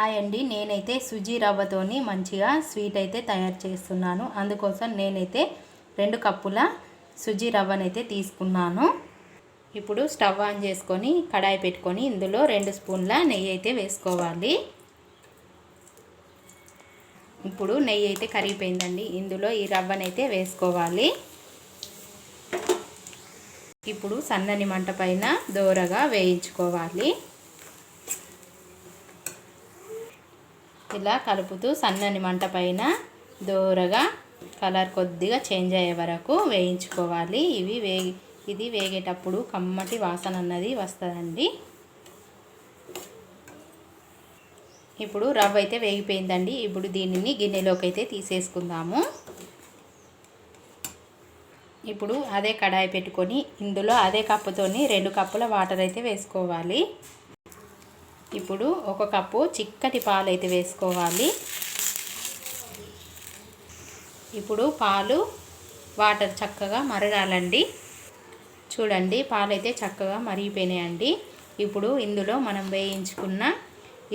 Hi అండి. నేనైతే సుజీ రవ్వతోని మంచిగా స్వీట్ అయితే తయారు చేస్తున్నాను. అందుకోసం నేనైతే రెండు కప్పుల సుజీ రవ్వనైతే తీసుకున్నాను. ఇప్పుడు స్టవ్ ఆన్ చేసుకొని కడాయి పెట్టుకొని ఇందులో రెండు స్పూన్ల నెయ్యి అయితే వేసుకోవాలి. ఇప్పుడు నెయ్యి అయితే కరిగిపోయిందండి. ఇందులో ఈ రవ్వనైతే వేసుకోవాలి. ఇప్పుడు సన్నని మంట పైన దోరగా వేయించుకోవాలి. ఇలా కలుపుతూ సన్నని మంట పైన దోరగా కలర్ కొద్దిగా చేంజ్ అయ్యే వరకు వేయించుకోవాలి. ఇవి వేగి ఇది వేగేటప్పుడు కమ్మటి వాసన అన్నది వస్తుందండి. ఇప్పుడు రవ్వ అయితే వేగిపోయిందండి. ఇప్పుడు దీనిని గిన్నెలోకి అయితే తీసేసుకుందాము. ఇప్పుడు అదే కడాయి పెట్టుకొని ఇందులో అదే కప్పుతోని రెండు కప్పుల వాటర్ అయితే వేసుకోవాలి. ఇప్పుడు ఒక కప్పు చిక్కటి పాలు అయితే వేసుకోవాలి. ఇప్పుడు పాలు వాటర్ చక్కగా మరగాలండి. చూడండి పాలు అయితే చక్కగా మరిగిపోయినాయండి. ఇప్పుడు ఇందులో మనం వేయించుకున్న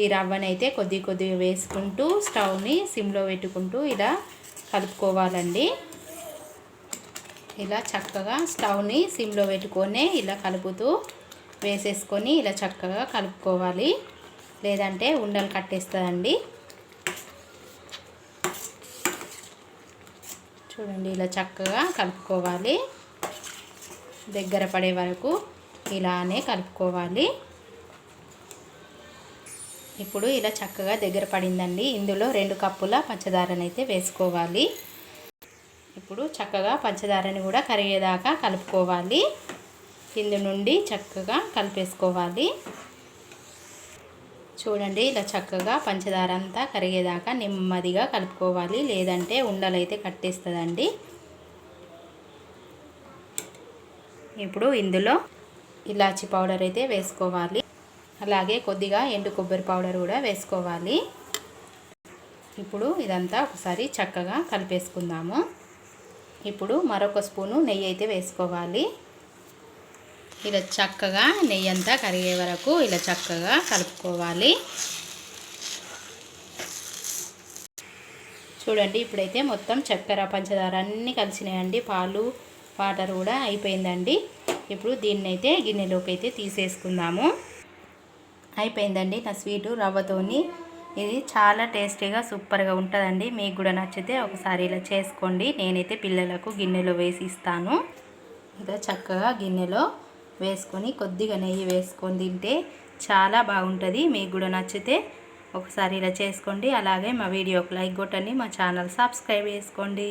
ఈ రవ్వనైతే కొద్ది కొద్దిగా వేసుకుంటూ స్టవ్ని సిమ్లో పెట్టుకుంటూ ఇలా కలుపుకోవాలండి. ఇలా చక్కగా స్టవ్ని సిమ్లో పెట్టుకొని ఇలా కలుపుతూ వేసేసుకొని ఇలా చక్కగా కలుపుకోవాలి. లేదంటే ఉండలు కట్టేస్తుందండి. చూడండి ఇలా చక్కగా కలుపుకోవాలి. దగ్గర పడే వరకు ఇలానే కలుపుకోవాలి. ఇప్పుడు ఇలా చక్కగా దగ్గర పడిందండి. ఇందులో రెండు కప్పుల పంచదారనైతే వేసుకోవాలి. ఇప్పుడు చక్కగా పంచదారని కూడా కరిగేదాకా కలుపుకోవాలి. కింద నుండి చక్కగా కలిపేసుకోవాలి. చూడండి ఇలా చక్కగా పంచదార అంతా కరిగేదాకా నెమ్మదిగా కలుపుకోవాలి. లేదంటే ఉండలైతే కట్టేస్తుందండి. ఇప్పుడు ఇందులో ఇలాచి పౌడర్ అయితే వేసుకోవాలి. అలాగే కొద్దిగా ఎండు కొబ్బరి పౌడర్ కూడా వేసుకోవాలి. ఇప్పుడు ఇదంతా ఒకసారి చక్కగా కలిపేసుకుందాము. ఇప్పుడు మరొక స్పూను నెయ్యి అయితే వేసుకోవాలి. ఇలా చక్కగా నెయ్యి అంతా కరిగే వరకు ఇలా చక్కగా కలుపుకోవాలి. చూడండి ఇప్పుడైతే మొత్తం చక్కెర పంచదార అన్నీ కలిసినాయండి. పాలు వాటర్ కూడా అయిపోయిందండి. ఇప్పుడు దీన్ని అయితే గిన్నెలోకి అయితే తీసేసుకుందాము. అయిపోయిందండి నా స్వీటు రవ్వతోని. ఇది చాలా టేస్టీగా సూపర్గా ఉంటుందండి. మీకు కూడా నచ్చితే ఒకసారి ఇలా చేసుకోండి. నేనైతే పిల్లలకు గిన్నెలో వేసి ఇస్తాను. ఇలా చక్కగా గిన్నెలో వేసుకొని కొద్దిగా నెయ్యి వేసుకొని తింటే చాలా బాగుంటుంది. మీకు కూడా నచ్చితే ఒకసారి ఇలా చేసుకోండి. అలాగే మా వీడియోకి లైక్ కొట్టండి. మా ఛానల్ సబ్స్క్రైబ్ చేసుకోండి.